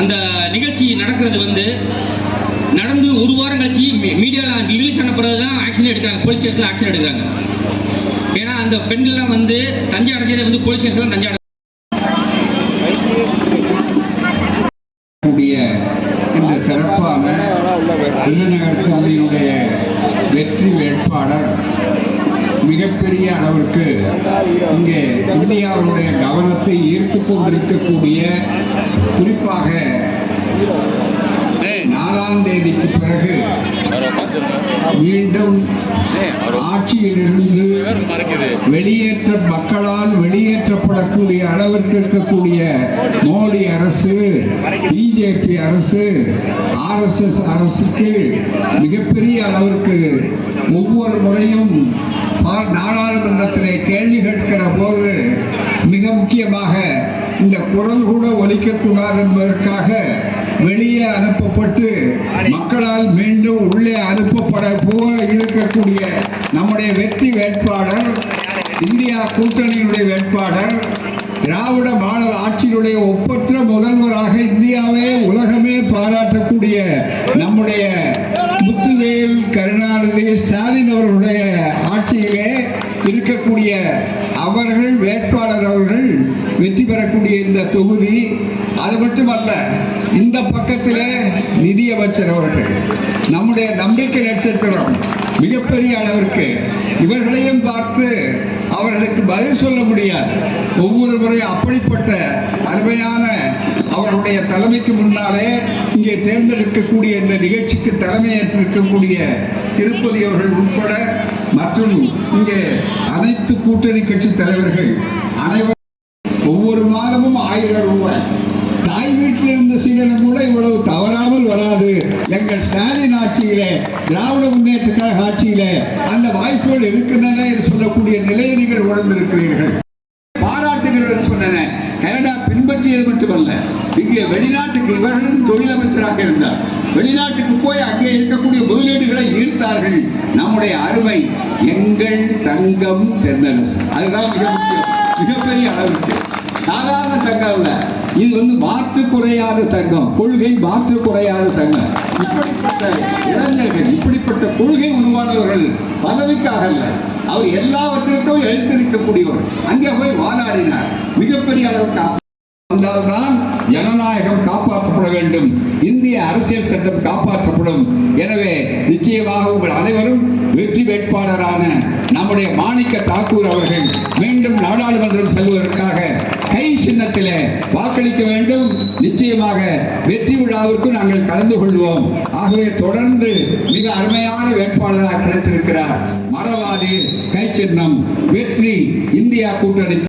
அந்த நிகழ்ச்சி நடக்கிறது வந்து நடந்து ஒரு வாரம் கழிச்சு மீடியாவில் ரிலீஸ் ஆன பிறகு தான் ஆக்ஷன் எடுக்கிறாங்க. போலீஸ் ஸ்டேஷனில் ஆக்ஷன் எடுக்கிறாங்க. ஏன்னா அந்த பெண்கள்லாம் வந்து தஞ்சை அடைஞ்சதை வந்து போலீஸ் ஸ்டேஷனில் தஞ்சை அடை கூடிய இந்த சிறப்பான விருதுநகர் தொகுதியினுடைய வெற்றி வேட்பாளர் மிகப்பெரிய அளவிற்கு இங்கே இந்தியாவுடைய கவனத்தை ஈர்த்து கொண்டிருக்கக்கூடிய குறிப்பாக நாலாம் தேதிக்கு பிறகு மீண்டும் ஆட்சியிலிருந்து வெளியேற்ற மக்களால் வெளியேற்றப்படக்கூடிய அளவிற்கு இருக்கக்கூடிய மோடி அரசு பிஜேபி அரசு ஆர்எஸ்எஸ் அரசுக்கு மிகப்பெரிய அளவிற்கு ஒவ்வொரு முறையும் நாடாளுமன்றத்திலே கேள்வி கேட்கிற போது மிக முக்கியமாக இந்த குரல் கூட ஒலிக்கக்கூடாது என்பதற்காக வெளியே அனுப்பப்பட்டு மக்களால் மீண்டும் உள்ளே அனுப்பப்பட போக இருக்கக்கூடிய நம்முடைய வெற்றி வேட்பாளர் இந்தியா கூட்டணியினுடைய வேட்பாளர் திராவிட மாடல் ஆட்சியினுடைய ஒப்பற்ற முதல்வராக இந்தியாவே உலகமே பாராட்டக்கூடிய நம்முடைய முத்துவேல் கருணாநிதி ஸ்டாலின் அவர்களுடைய இருக்கக்கூடிய அவர்கள் வேட்பாளர் அவர்கள் வெற்றி பெறக்கூடிய இந்த தொகுதி அது மட்டுமல்ல இந்த பக்கத்தில் நிதியமைச்சர் அவர்கள் நம்முடைய நம்பிக்கை நட்சத்திரம் மிகப்பெரிய அளவிற்கு இவர்களையும் பார்த்து அவர்களுக்கு பதில் சொல்ல முடியாது. ஒவ்வொரு முறையும் அப்படிப்பட்ட அருமையான அவருடைய தலைமைக்கு முன்னாலே இங்கே தேர்ந்தெடுக்கக்கூடிய இந்த நிகழ்ச்சிக்கு தலைமையேற்றிருக்கக்கூடிய திருப்பதி அவர்கள் உட்பட மற்றும் இங்கே அனைத்து கூட்டணி கட்சி தலைவர்கள் அனைவரும் ஒவ்வொரு மாதமும் ஆயிரம் ரூபாய். தாய் வீட்டில் இருந்த சீடனும் கூட இவ்வளவு தவறாமல் வராது. எங்கள் ஸ்டாலின் ஆட்சியிலே திராவிட முன்னேற்ற கழக ஆட்சியிலே அந்த வாய்ப்புகள் இருக்கின்றன என்று சொல்லக்கூடிய நிலையை நீங்கள் உணர்ந்திருக்கிறீர்கள். பாராட்டுகிறவர் சொன்னன. கனடா பின்பற்றியது மட்டுமல்ல இங்கே வெளிநாட்டுக்கு தொழிலமைச்சராக இருந்தார். வெளிநாட்டுக்கு போய் அங்கே இருக்கக்கூடிய முதலீடுகளை ஈர்த்தார்கள். நம்முடைய அருமை எங்கள் தங்கம் தென்னரசு. அதுதான் மிக முக்கியம். மிகப்பெரிய அளவுக்கு சாதாரண தங்கம் அல்ல இது வந்து மாற்று குறையாத தங்கம். கொள்கை மாற்று குறையாத தங்கம். இப்படிப்பட்ட இளைஞர்கள் இப்படிப்பட்ட கொள்கை உருவானவர்கள் பதவிக்காக அல்ல அவர் எல்லாவற்றிற்கும் எழுத்திருக்கக்கூடியவர் அங்கே போய் வாதாடினார். மிகப்பெரிய அளவுக்கு வந்தால்தான் ஜனநாயகம் காப்பாற்றப்பட வேண்டும். இந்திய அரசியல் சட்டம் காப்பாற்றப்படும். எனவே நிச்சயமாக உங்கள் அனைவரும் வெற்றி வேட்பாளரான நம்முடைய மாணிக்க தாக்கூர் அவர்கள் மீண்டும் நாடாளுமன்றம் செல்வதற்காக கை சின்னத்தில் வாக்களிக்க வேண்டும். நிச்சயமாக வெற்றி விழாவிற்கு நாங்கள் கலந்து கொள்வோம். ஆகவே தொடர்ந்து மிக அருமையான வேட்பாளராக கிடைத்திருக்கிறார். மரவாதி கை சின்னம். வெற்றி இந்தியா கூட்டணி